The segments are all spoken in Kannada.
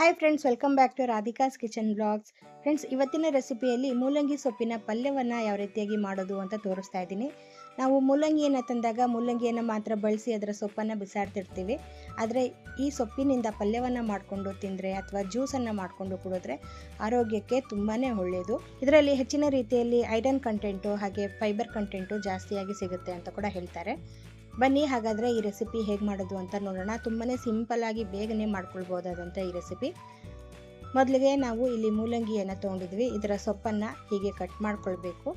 Hi friends welcome back to Radhika's kitchen blogs friends ಇವತ್ತಿನ ರೆಸಿಪಿಯಲ್ಲಿ ಮೂಲಂಗಿ ಸೊಪ್ಪಿನ ಪಲ್ಯವನ್ನು ಯಾವ ರೀತಿಯಾಗಿ ಮಾಡೋದು ಅಂತ ತೋರಿಸ್ತಾ ಇದ್ದೀನಿ. ನಾವು ಮೂಲಂಗಿಯನ್ನು ತಂದಾಗ ಮೂಲಂಗಿಯನ್ನು ಮಾತ್ರ ಬಳಸಿ ಅದರ ಸೊಪ್ಪನ್ನು ಬಿಸಾಡ್ತಿರ್ತೀವಿ. ಆದರೆ ಈ ಸೊಪ್ಪಿನಿಂದ ಪಲ್ಯವನ್ನು ಮಾಡಿಕೊಂಡು ತಿಂದರೆ ಅಥವಾ ಜ್ಯೂಸನ್ನು ಮಾಡಿಕೊಂಡು ಕುಡಿದ್ರೆ ಆರೋಗ್ಯಕ್ಕೆ ತುಂಬಾ ಒಳ್ಳೆಯದು ಇದರಲ್ಲಿ ಹೆಚ್ಚಿನ ರೀತಿಯಲ್ಲಿ ಐರನ್ ಕಂಟೆಂಟು ಹಾಗೆ ಫೈಬರ್ ಕಂಟೆಂಟು ಜಾಸ್ತಿಯಾಗಿ ಸಿಗುತ್ತೆ ಅಂತ ಕೂಡ ಹೇಳ್ತಾರೆ. ಬನ್ನಿ, ಹಾಗಾದರೆ ಈ ರೆಸಿಪಿ ಹೇಗೆ ಮಾಡೋದು ಅಂತ ನೋಡೋಣ. ತುಂಬಾ ಸಿಂಪಲ್ಲಾಗಿ ಬೇಗನೆ ಮಾಡ್ಕೊಳ್ಬೋದಾದಂಥ ಈ ರೆಸಿಪಿ ಮೊದಲಿಗೆ ನಾವು ಇಲ್ಲಿ ಮೂಲಂಗಿಯನ್ನು ತೊಗೊಂಡಿದ್ವಿ. ಇದರ ಸೊಪ್ಪನ್ನು ಹೀಗೆ ಕಟ್ ಮಾಡ್ಕೊಳ್ಬೇಕು.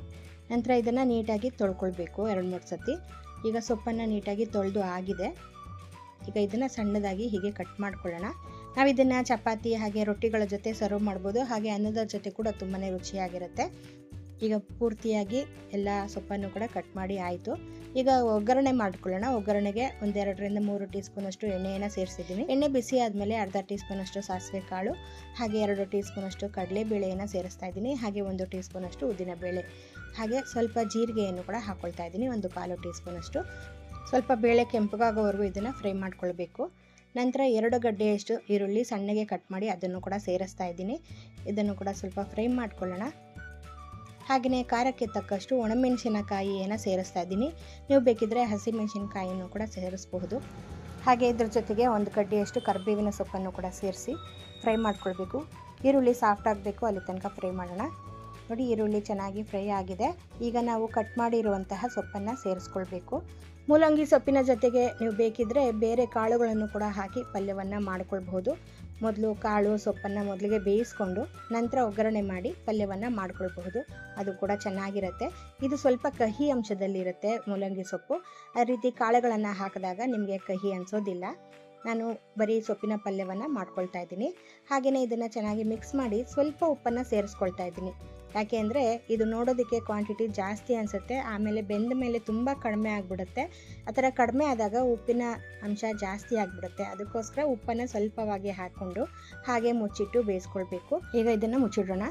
ನಂತರ ಇದನ್ನು ನೀಟಾಗಿ ತೊಳ್ಕೊಳ್ಬೇಕು ಎರಡು, ಮೂರು ಸತಿ. ಈಗ ಸೊಪ್ಪನ್ನು ನೀಟಾಗಿ ತೊಳೆದು ಆಗಿದೆ. ಈಗ ಇದನ್ನು ಸಣ್ಣದಾಗಿ ಹೀಗೆ ಕಟ್ ಮಾಡ್ಕೊಳ್ಳೋಣ. ನಾವು ಇದನ್ನು ಚಪಾತಿ ಹಾಗೆ ರೊಟ್ಟಿಗಳ ಜೊತೆ ಸರ್ವ್ ಮಾಡ್ಬೋದು. ಹಾಗೆ ಅನ್ನದ ಜೊತೆ ಕೂಡ ತುಂಬಾ ರುಚಿಯಾಗಿರುತ್ತೆ. ಈಗ ಪೂರ್ತಿಯಾಗಿ ಎಲ್ಲ ಸೊಪ್ಪನ್ನು ಕೂಡ ಕಟ್ ಮಾಡಿ ಆಯಿತು. ಈಗ ಒಗ್ಗರಣೆ ಮಾಡ್ಕೊಳ್ಳೋಣ. ಒಗ್ಗರಣೆಗೆ ಒಂದೆರಡರಿಂದ ಮೂರು ಟೀ ಸ್ಪೂನಷ್ಟು ಎಣ್ಣೆಯನ್ನು ಸೇರಿಸಿದ್ದೀನಿ. ಎಣ್ಣೆ ಬಿಸಿ ಆದಮೇಲೆ ಅರ್ಧ ಟೀ ಸ್ಪೂನಷ್ಟು ಸಾಸಿವೆ ಕಾಳು, ಹಾಗೆ ಎರಡು ಟೀ ಸ್ಪೂನಷ್ಟು ಕಡಲೆಬೇಳೆಯನ್ನು ಸೇರಿಸ್ತಾ ಇದ್ದೀನಿ. ಹಾಗೆ ಒಂದು ಟೀ ಸ್ಪೂನಷ್ಟು ಉದ್ದಿನಬೇಳೆ ಹಾಗೆ ಸ್ವಲ್ಪ ಜೀರಿಗೆಯನ್ನು ಕೂಡ ಹಾಕ್ಕೊಳ್ತಾ ಇದ್ದೀನಿ. ಒಂದು ಕಾಲು ಟೀ ಸ್ಪೂನಷ್ಟು ಸ್ವಲ್ಪ ಬೇಳೆ ಕೆಂಪಗಾಗೋವರೆಗೂ ಇದನ್ನು ಫ್ರೈ ಮಾಡ್ಕೊಳ್ಬೇಕು. ನಂತರ ಎರಡು ಗಡ್ಡೆಯಷ್ಟು ಈರುಳ್ಳಿ ಸಣ್ಣಗೆ ಕಟ್ ಮಾಡಿ ಅದನ್ನು ಕೂಡ ಸೇರಿಸ್ತಾ ಇದ್ದೀನಿ. ಇದನ್ನು ಕೂಡ ಸ್ವಲ್ಪ ಫ್ರೈ ಮಾಡ್ಕೊಳ್ಳೋಣ. ಹಾಗೆಯೇ ಖಾರಕ್ಕೆ ತಕ್ಕಷ್ಟು ಒಣಮೆಣಸಿನಕಾಯಿಯನ್ನು ಸೇರಿಸ್ತಾ ಇದ್ದೀನಿ. ನೀವು ಬೇಕಿದ್ದರೆ ಹಸಿಮೆಣಸಿನಕಾಯಿಯನ್ನು ಕೂಡ ಸೇರಿಸಬಹುದು. ಹಾಗೆ ಇದ್ರ ಜೊತೆಗೆ ಒಂದು ಕಡ್ಡಿಯಷ್ಟು ಕರಿಬೇವಿನ ಸೊಪ್ಪನ್ನು ಕೂಡ ಸೇರಿಸಿ ಫ್ರೈ ಮಾಡ್ಕೊಳ್ಬೇಕು. ಈರುಳ್ಳಿ ಸಾಫ್ಟ್ ಆಗಬೇಕು, ಅಲ್ಲಿ ತನಕ ಫ್ರೈ ಮಾಡೋಣ. ನೋಡಿ, ಈರುಳ್ಳಿ ಚೆನ್ನಾಗಿ ಫ್ರೈ ಆಗಿದೆ. ಈಗ ನಾವು ಕಟ್ ಮಾಡಿರುವಂತಹ ಸೊಪ್ಪನ್ನು ಸೇರಿಸ್ಕೊಳ್ಬೇಕು. ಮೂಲಂಗಿ ಸೊಪ್ಪಿನ ಜೊತೆಗೆ ನೀವು ಬೇಕಿದ್ದರೆ ಬೇರೆ ಕಾಳುಗಳನ್ನು ಕೂಡ ಹಾಕಿ ಪಲ್ಯವನ್ನು ಮಾಡ್ಕೊಳ್ಬಹುದು. ಮೊದಲು ಕಾಳು ಸೊಪ್ಪನ್ನು ಮೊದಲಿಗೆ ಬೇಯಿಸ್ಕೊಂಡು ನಂತರ ಒಗ್ಗರಣೆ ಮಾಡಿ ಪಲ್ಯವನ್ನು ಮಾಡ್ಕೊಳ್ಬಹುದು. ಅದು ಕೂಡ ಚೆನ್ನಾಗಿರುತ್ತೆ. ಇದು ಸ್ವಲ್ಪ ಕಹಿ ಅಂಶದಲ್ಲಿರುತ್ತೆ ಮೂಲಂಗಿ ಸೊಪ್ಪು. ಆ ರೀತಿ ಕಾಳುಗಳನ್ನು ಹಾಕಿದಾಗ ನಿಮಗೆ ಕಹಿ ಅನಿಸೋದಿಲ್ಲ. ನಾನು ಬರೀ ಸೊಪ್ಪಿನ ಪಲ್ಯವನ್ನು ಮಾಡ್ಕೊಳ್ತಾ ಇದ್ದೀನಿ. ಹಾಗೆಯೇ ಇದನ್ನು ಚೆನ್ನಾಗಿ ಮಿಕ್ಸ್ ಮಾಡಿ ಸ್ವಲ್ಪ ಉಪ್ಪನ್ನು ಸೇರಿಸ್ಕೊಳ್ತಾ ಇದ್ದೀನಿ. ಯಾಕೆ ಅಂದರೆ ಇದು ನೋಡೋದಕ್ಕೆ ಕ್ವಾಂಟಿಟಿ ಜಾಸ್ತಿ ಅನಿಸುತ್ತೆ. ಆಮೇಲೆ ಬೆಂದ ಮೇಲೆ ತುಂಬ ಕಡಿಮೆ ಆಗಿಬಿಡುತ್ತೆ. ಆ ಥರ ಕಡಿಮೆ ಆದಾಗ ಉಪ್ಪಿನ ಅಂಶ ಜಾಸ್ತಿ ಆಗಿಬಿಡುತ್ತೆ. ಅದಕ್ಕೋಸ್ಕರ ಉಪ್ಪನ್ನು ಸ್ವಲ್ಪವಾಗಿ ಹಾಕ್ಕೊಂಡು ಹಾಗೆ ಮುಚ್ಚಿಟ್ಟು ಬೇಯಿಸ್ಕೊಳ್ಬೇಕು. ಈಗ ಇದನ್ನು ಮುಚ್ಚಿಡೋಣ.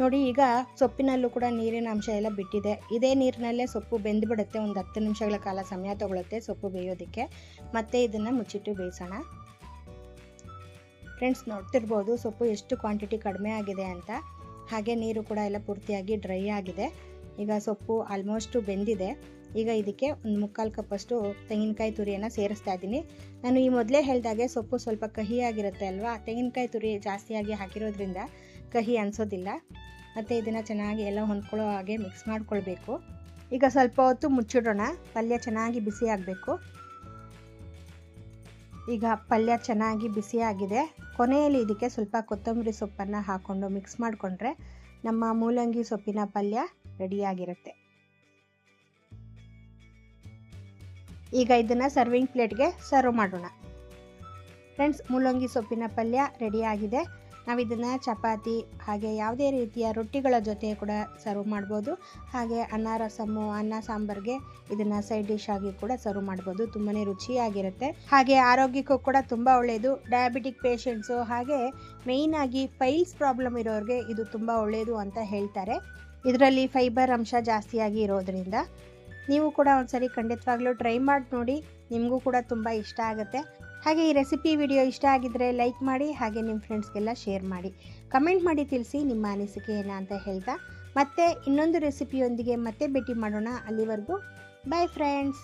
ನೋಡಿ, ಈಗ ಸೊಪ್ಪಿನಲ್ಲೂ ಕೂಡ ನೀರಿನ ಅಂಶ ಎಲ್ಲ ಬಿಟ್ಟಿದೆ. ಇದೇ ನೀರಿನಲ್ಲೇ ಸೊಪ್ಪು ಬೆಂದುಬಿಡುತ್ತೆ ಒಂದು ಹತ್ತು ನಿಮಿಷಗಳ ಕಾಲ ಸಮಯ ತಗೊಳುತ್ತೆ ಸೊಪ್ಪು ಬೇಯೋದಕ್ಕೆ. ಮತ್ತೆ ಇದನ್ನು ಮುಚ್ಚಿಟ್ಟು ಬೇಯಿಸೋಣ. ಫ್ರೆಂಡ್ಸ್ ನೋಡ್ತಿರ್ಬೋದು ಸೊಪ್ಪು ಎಷ್ಟು ಕ್ವಾಂಟಿಟಿ ಕಡಿಮೆ ಆಗಿದೆ ಅಂತ. ಹಾಗೆ ನೀರು ಕೂಡ ಎಲ್ಲ ಪೂರ್ತಿಯಾಗಿ ಡ್ರೈ ಆಗಿದೆ. ಈಗ ಸೊಪ್ಪು ಆಲ್ಮೋಸ್ಟು ಬೆಂದಿದೆ. ಈಗ ಇದಕ್ಕೆ ಒಂದು ಮುಕ್ಕಾಲು ಕಪ್ಪಷ್ಟು ತೆಂಗಿನಕಾಯಿ ತುರಿಯನ್ನು ಸೇರಿಸ್ತಾ ಇದ್ದೀನಿ. ನಾನು ಈ ಮೊದಲೇ ಹೇಳಿದಾಗೆ ಸೊಪ್ಪು ಸ್ವಲ್ಪ ಕಹಿಯಾಗಿರುತ್ತೆ ಅಲ್ವಾ? ತೆಂಗಿನಕಾಯಿ ತುರಿ ಜಾಸ್ತಿಯಾಗಿ ಹಾಕಿರೋದ್ರಿಂದ ಕಹಿ ಅನಿಸೋದಿಲ್ಲ. ಮತ್ತು ಇದನ್ನು ಚೆನ್ನಾಗಿ ಎಲ್ಲ ಹೊಂದ್ಕೊಳ್ಳೋ ಹಾಗೆ ಮಿಕ್ಸ್ ಮಾಡಿಕೊಳ್ಬೇಕು. ಈಗ ಸ್ವಲ್ಪ ಹೊತ್ತು ಮುಚ್ಚಿಡೋಣ. ಪಲ್ಯ ಚೆನ್ನಾಗಿ ಬಿಸಿ ಆಗಬೇಕು. ಈಗ ಪಲ್ಯ ಚೆನ್ನಾಗಿ ಬಿಸಿಯಾಗಿದೆ. ಕೊನೆಯಲ್ಲಿ ಇದಕ್ಕೆ ಸ್ವಲ್ಪ ಕೊತ್ತಂಬರಿ ಸೊಪ್ಪನ್ನು ಹಾಕ್ಕೊಂಡು ಮಿಕ್ಸ್ ಮಾಡಿಕೊಂಡ್ರೆ ನಮ್ಮ ಮೂಲಂಗಿ ಸೊಪ್ಪಿನ ಪಲ್ಯ ರೆಡಿಯಾಗಿರುತ್ತೆ. ಈಗ ಇದನ್ನು ಸರ್ವಿಂಗ್ ಪ್ಲೇಟ್ಗೆ ಸರ್ವ್ ಮಾಡೋಣ. ಫ್ರೆಂಡ್ಸ್ ಮೂಲಂಗಿ ಸೊಪ್ಪಿನ ಪಲ್ಯ ರೆಡಿಯಾಗಿದೆ. ನಾವು ಇದನ್ನು ಚಪಾತಿ ಹಾಗೆ ಯಾವುದೇ ರೀತಿಯ ರೊಟ್ಟಿಗಳ ಜೊತೆ ಕೂಡ ಸರ್ವ್ ಮಾಡ್ಬೋದು. ಹಾಗೆ ಅನ್ನ ರಸಮ್ಮು ಅನ್ನ, ಸಾಂಬಾರ್ಗೆ ಇದನ್ನು ಸೈಡ್ ಡಿಶ್ ಆಗಿ ಕೂಡ ಸರ್ವ್ ಮಾಡ್ಬೋದು. ತುಂಬಾ ರುಚಿಯಾಗಿರುತ್ತೆ. ಹಾಗೆ ಆರೋಗ್ಯಕ್ಕೂ ಕೂಡ ತುಂಬ ಒಳ್ಳೆಯದು ಡಯಾಬಿಟಿಕ್ ಪೇಷಂಟ್ಸು ಹಾಗೆ ಮೇಯ್ನಾಗಿ ಫೈಲ್ಸ್ ಪ್ರಾಬ್ಲಮ್ ಇರೋರಿಗೆ ಇದು ತುಂಬ ಒಳ್ಳೆಯದು ಅಂತ ಹೇಳ್ತಾರೆ. ಇದರಲ್ಲಿ ಫೈಬರ್ ಅಂಶ ಜಾಸ್ತಿಯಾಗಿ ಇರೋದ್ರಿಂದ ನೀವು ಕೂಡ ಒಂದ್ಸರಿ ಖಂಡಿತವಾಗ್ಲೂ ಟ್ರೈ ಮಾಡಿ ನೋಡಿ. ನಿಮಗೂ ಕೂಡ ತುಂಬ ಇಷ್ಟ ಆಗುತ್ತೆ. ಹಾಗೆ ಈ ರೆಸಿಪಿ ವಿಡಿಯೋ ಇಷ್ಟ ಆಗಿದ್ದರೆ ಲೈಕ್ ಮಾಡಿ ಹಾಗೆ ನಿಮ್ಮ ಫ್ರೆಂಡ್ಸ್ಗೆಲ್ಲ ಶೇರ್ ಮಾಡಿ. ಕಮೆಂಟ್ ಮಾಡಿ ತಿಳಿಸಿ ನಿಮ್ಮ ಅನಿಸಿಕೆ ಏನ ಅಂತ ಹೇಳ್ತಾ. ಮತ್ತೆ ಇನ್ನೊಂದು ರೆಸಿಪಿಯೊಂದಿಗೆ ಮತ್ತೆ ಭೇಟಿ ಮಾಡೋಣ. ಅಲ್ಲಿವರೆಗೂ ಬಾಯ್ ಫ್ರೆಂಡ್ಸ್